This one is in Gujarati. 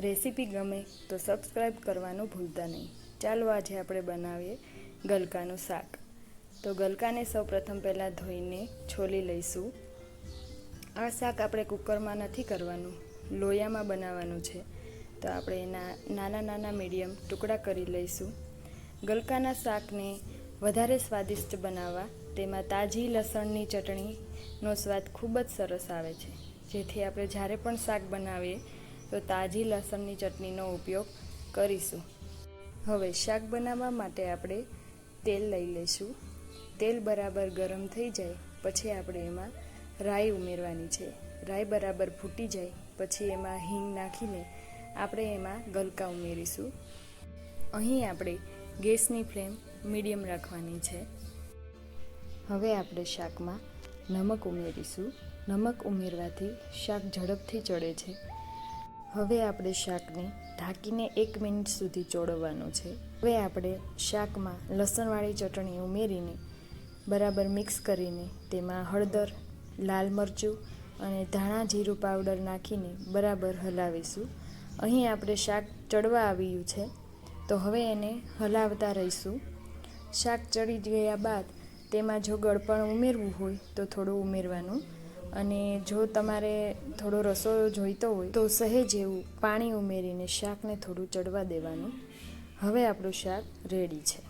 રેસીપી ગમે તો સબસ્ક્રાઈબ કરવાનું ભૂલતા નહીં. ચાલો આજે આપણે બનાવીએ ગલકાનું શાક. તો ગલકાને સૌ પ્રથમ પહેલાં ધોઈને છોલી લઈશું. આ શાક આપણે કુકરમાં નથી કરવાનું, લોયામાં બનાવવાનું છે. તો આપણે એના નાના નાના મીડિયમ ટુકડા કરી લઈશું. ગલકાના શાકને વધારે સ્વાદિષ્ટ બનાવવા તેમાં તાજી લસણની ચટણીનો સ્વાદ ખૂબ જ સરસ આવે છે. જેથી આપણે જ્યારે પણ શાક બનાવીએ તો તાજી લસણની ચટણીનો ઉપયોગ કરીશું. હવે શાક બનાવવા માટે આપણે તેલ લઈ લઈશું. તેલ બરાબર ગરમ થઈ જાય, પછી આપણે એમાં રાઈ ઉમેરવાની છે. રાઈ બરાબર ફૂટી જાય, પછી એમાં હિંગ નાખીને આપણે એમાં ગલકા ઉમેરીશું. અહીં આપણે ગેસની ફ્લેમ મીડિયમ રાખવાની છે. હવે આપણે શાકમાં નમક ઉમેરીશું. નમક ઉમેરવાથી શાક ઝડપથી ચડે છે. હવે આપણે શાકને ઢાંકીને એક મિનિટ સુધી ચોળવવાનું છે. હવે આપણે શાકમાં લસણવાળી ચટણી ઉમેરીને બરાબર મિક્સ કરીને તેમાં હળદર, લાલ મરચું અને ધાણા જીરું પાવડર નાખીને બરાબર હલાવીશું. અહીં આપણે શાક ચડવા આવ્યું છે, તો હવે એને હલાવતા રહીશું. શાક ચડી ગયા બાદ તેમાં જો ગળપણ ઉમેરવું હોય તો થોડું ઉમેરવાનું. અને જો તમારે થોડો રસો જોઈતો હોય તો સહેજ એવું પાણી ઉમેરીને શાકને થોડું ચડવા દેવાનું. હવે આપણું શાક રેડી છે.